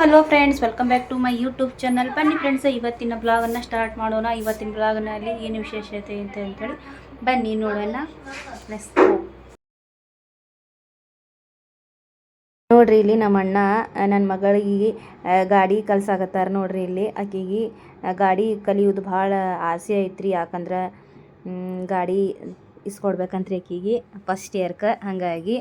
Hello friends welcome back to my YouTube channel ಬನ್ನಿ friends ಇವತ್ತಿನ ಬ್ಲಾಗನ್ನು ಸ್ಟಾರ್ಟ್ ಮಾಡೋಣ. ಇವತ್ತಿನ ಬ್ಲಾಗ್ನಲ್ಲಿ ಏನು ವಿಶೇಷತೆ ಅಂತ ಅಂತೇಳಿ ಬನ್ನಿ ನೋಡೋಣ. ನೋಡ್ರಿ ಇಲ್ಲಿ ನಮ್ಮ ಅಣ್ಣ ನನ್ನ ಮಗಳಿಗೆ ಗಾಡಿ ಕಲ್ಸಾಕತ್ತಾರ ನೋಡ್ರಿ ಇಲ್ಲಿ. ಆಕೆಗೆ ಗಾಡಿ ಕಲಿಯೋದು ಭಾಳ ಆಸೆ ಐತ್ರಿ. ಯಾಕಂದ್ರೆ ಗಾಡಿ ಇಸ್ಕೊಡ್ಬೇಕಂತ್ರಿ ಆಕಿಗೆ ಫಸ್ಟ್ ಇಯರ್ಕ ಹಾಗಾಗಿ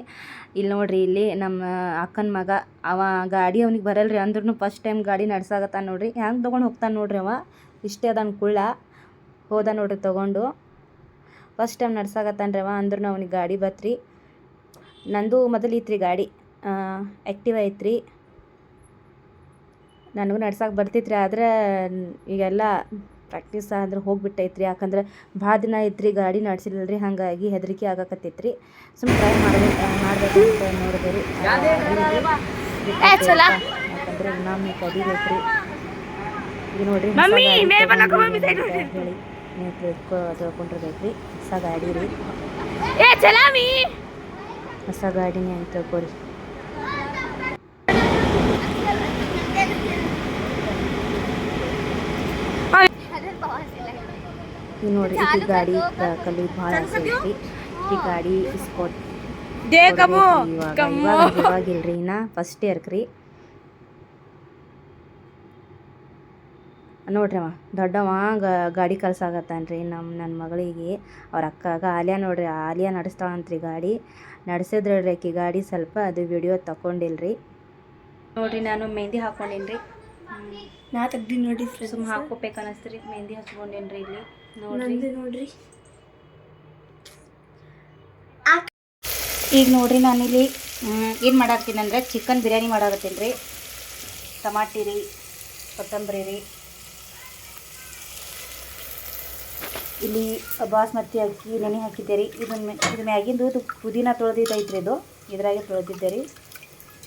ಇಲ್ಲಿ ನೋಡ್ರಿ ಇಲ್ಲಿ ನಮ್ಮ ಅಕ್ಕನ ಮಗ, ಅವ ಗಾಡಿ ಅವ್ನಿಗೆ ಬರಲ್ರಿ ಅಂದ್ರೂ ಫಸ್ಟ್ ಟೈಮ್ ಗಾಡಿ ನಡ್ಸಾಕತ್ತಾನ ನೋಡ್ರಿ. ಹ್ಯಾಂಗೆ ತೊಗೊಂಡು ಹೋಗ್ತಾನೆ ನೋಡ್ರಿ ಅವ? ಇಷ್ಟೇ ಅದನ್ನು ಕುಳ್ಳ. ಹೋದ ನೋಡ್ರಿ ತೊಗೊಂಡು. ಫಸ್ಟ್ ಟೈಮ್ ನಡ್ಸಾಕತ್ತಾನ್ರಿ ಅವ ಅಂದ್ರೂ ಅವ್ನಿಗೆ ಗಾಡಿ ಬತ್ರಿ. ನಂದು ಮೊದಲು ಇತ್ರಿ ಗಾಡಿ. ಆ್ಯಕ್ಟಿವ್ ಐತ್ರಿ. ನನಗೂ ನಡ್ಸಕ್ಕೆ ಬರ್ತೈತ್ರಿ ಆದ್ರೆ ಈಗೆಲ್ಲ ಪ್ರಾಕ್ಟೀಸ್ ಅಂದ್ರೆ ಹೋಗ್ಬಿಟ್ಟೈತ್ರಿ. ಯಾಕಂದ್ರೆ ಭಾಳ ದಿನ ಐತ್ರಿ ಗಾಡಿ ನಡ್ಸಿಲ್ಲರಿ ಹಾಗಾಗಿ ಹೆದರಿಕೆ ಆಗಕತ್ತೈತ್ರಿ. ಸುಮ್ಮನೆ ಟ್ರೈ ಮಾಡ್ಬೇಕು ಮಾಡಬೇಕು ಅಂತ ರೀ ಯಾಕಂದ್ರೆ ನಮಗೆ ಕದಿಬೇಕ್ರಿ ಈಗ ನೋಡ್ರಿ ಹೇಳಿ ನೀವು ತಿಳ್ಕೊ ತಿಳ್ಕೊಂಡಿರ್ಬೇಕ್ರಿ ಹೊಸ ಗಾಡಿ ರೀ. ಹೊಸ ಗಾಡಿನೇ ಅಂತ ತಿಳ್ಕೊರಿ ಈಗ ನೋಡ್ರಿ ಈ ಗಾಡಿ ಕಲಿ ಬಹಳ ಭಾಳ ಆಸೆ ಐತಿ ಈ ಗಾಡಿ ಇಸ್ಕೊಟ್ ಇವಾಗ. ಇವಾಗ ಇವಾಗಿಲ್ರಿ ಇನ್ನ ಫಸ್ಟ್ ಇಯರ್ಕ್ರಿ ನೋಡ್ರಿ ಅವ ದೊಡ್ಡವ ಗ- ಗಾಡಿ ಕಲ್ಸಾಗತ್ತಾನ್ರಿ ನಮ್ಮ ನನ್ನ ಮಗಳಿಗೆ. ಅವ್ರ ಅಕ್ಕಾಗ ಆಲಿಯಾ ನೋಡ್ರಿ ಆಲಿಯಾ ನಡೆಸ್ತಾವಂತ್ರಿ ಗಾಡಿ. ನಡೆಸಿದ್ರಿ ಆಕಿ ಗಾಡಿ ಸ್ವಲ್ಪ ಅದು ವಿಡಿಯೋ ತಕೊಂಡಿಲ್ರಿ. ನೋಡ್ರಿ ನಾನು ಮೆಹಂದಿ ಹಾಕೊಂಡಿನ್ರಿ. ನಾ ತೆಗ್ದಿ ನೋಡಿ ಸುಮ್ಮ ಹಾಕೋಬೇಕು ಅನಸ್ತ್ರಿ ಮೆಹಂದಿ ಹಚ್ಕೊಂಡೇನ್ರಿ ಇಲ್ಲಿ. ನಂದು ನೋಡ್ರಿ. ಈಗ ನೋಡ್ರಿ ನಾನಿಲ್ಲಿ ಏನು ಮಾಡಾಕ್ತೀನಿ ಅಂದ್ರೆ ಚಿಕನ್ ಬಿರಿಯಾನಿ ಮಾಡಾಕತ್ತೀನಿ ರೀ. ಟಮಾಟಿ ರೀ ಕೊತ್ತಂಬರಿ ರೀ. ಇಲ್ಲಿ ಬಾಸ್ಮತಿ ಅಕ್ಕಿ ನೆನೆ ಹಾಕಿದ್ದೆ ರೀ. ಇದನ್ನ ಇದ್ರ ಮ್ಯಾಗಿಂದು ಇದು ಪುದೀನ ತೊಳೆದಿದ್ದೈತ್ರಿ ಇದು. ಇದ್ರಾಗೆ ತೊಳೆದಿದ್ದೆ ರೀ.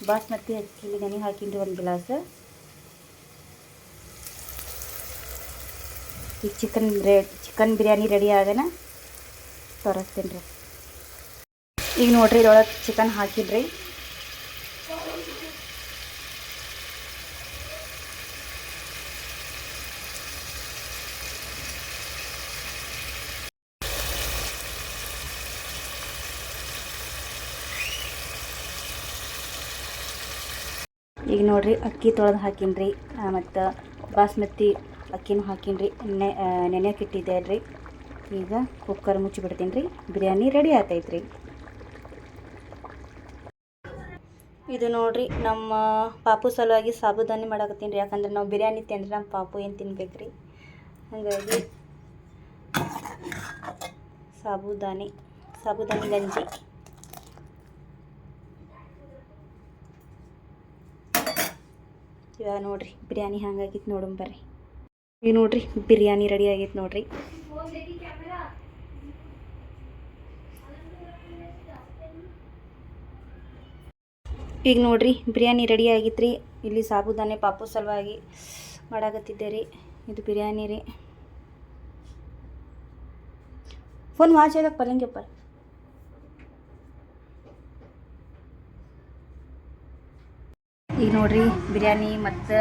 ಬಾಸ್ಮತಿ ಅಕ್ಕಿ ನೆನೆ ಹಾಕಿನ್ರಿ ಒಂದು ಗ್ಲಾಸ್. ಈಗ ಚಿಕನ್ ರೇ ಚಿಕನ್ ಬಿರಿಯಾನಿ ರೆಡಿ ಆಗನ? ತೋರಿಸ್ತೀನಿ ರೀ. ಈಗ ನೋಡ್ರಿ ಇದ್ರೊಳಗೆ ಚಿಕನ್ ಹಾಕಿದ್ರಿ ಈಗ ನೋಡ್ರಿ ಅಕ್ಕಿ ತೊಳೆದು ಹಾಕಿನ್ರಿ ಮತ್ತು ಬಾಸ್ಮತಿ ಅಕ್ಕಿನೂ ಹಾಕಿನ್ರಿ ನೆ ನೆನೆಯಕ್ಕೆ ಇಟ್ಟಿದ್ದೆ ರೀ ಈಗ ಕುಕ್ಕರ್ ಮುಚ್ಚಿಬಿಡ್ತೀನಿ ರೀ ಬಿರಿಯಾನಿ ರೆಡಿ ಆತೈತ್ರಿ. ಇದು ನೋಡ್ರಿ, ನಮ್ಮ ಪಾಪು ಸಲುವಾಗಿ ಸಾಬುದಾನಿ ಮಾಡಾಕತ್ತೀನಿ ರೀ ಯಾಕಂದ್ರೆ ನಾವು ಬಿರಿಯಾನಿ ತಿಂದ್ರೆ ನಮ್ಮ ಪಾಪು ಏನು ತಿನ್ಬೇಕ್ರಿ? ಹಾಗಾಗಿ ಸಾಬುದಾನಿ ಸಾಬುದಾನಿ ಗಂಜಿ. ಇವಾಗ ನೋಡ್ರಿ, ಬಿರಿಯಾನಿ ಹಂಗಾಗಿತ್ತು ನೋಡೋಣ ಈಗ ನೋಡ್ರಿ, ಬಿರಿಯಾನಿ ರೆಡಿ ಆಗೈತೆ ನೋಡ್ರಿ. ಈಗ ನೋಡ್ರಿ, ಬಿರಿಯಾನಿ ರೆಡಿ ಆಗಿತ್ತು ರೀ ಇಲ್ಲಿ ಸಾಬುದಾನೆ ಪಾಪು ಸಲುವಾಗಿ ಮಾಡಾಕತ್ತಿದ್ದೆ ರೀ ಇದು ಬಿರಿಯಾನಿ ರೀ. ಫೋನ್ ವಾಚ್ ಆಗಕ್ಕೆ ಪಲ್ಲಂಗೆಪ್ಪ ಈಗ ನೋಡ್ರಿ, ಬಿರಿಯಾನಿ ಮತ್ತು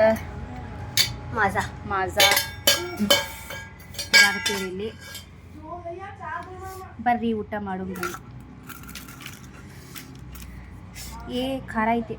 ಮಾಜಾ. ಮಾಜಾ. ಇದಾಗ್ತೀವಿ ಇಲ್ಲಿ ಬರ್ರಿ ಊಟ ಮಾಡೋಣ ಏ ಖಾರ ಐತಿ.